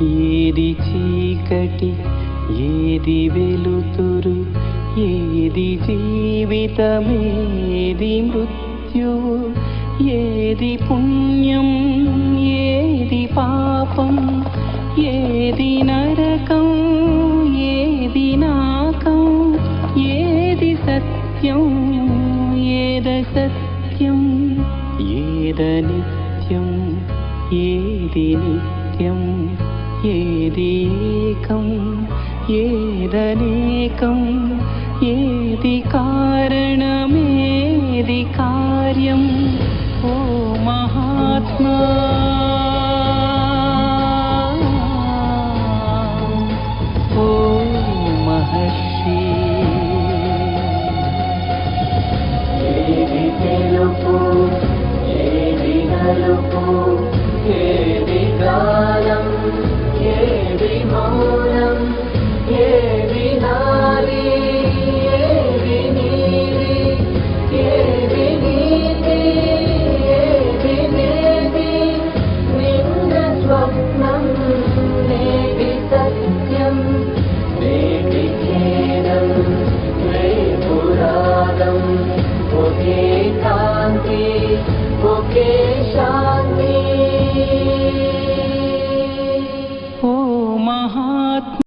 ఏది చీకటి ఏది వెలుతురు ఏది జీవితమేది మృత్యువు ఏది పుణ్యం ఏది పాపం ఏది నరకం ఏది నాకం ఏది సత్యం ఏద సత్యం ఏద నిత్యం ఏది నిత్యం. ఏదీకం ఏదనేకం ఏది కారణమేది కార్యం? ఓ మహాత్మా! ఏది తెలుపు ఏది నలుపు? मे पुराणं द्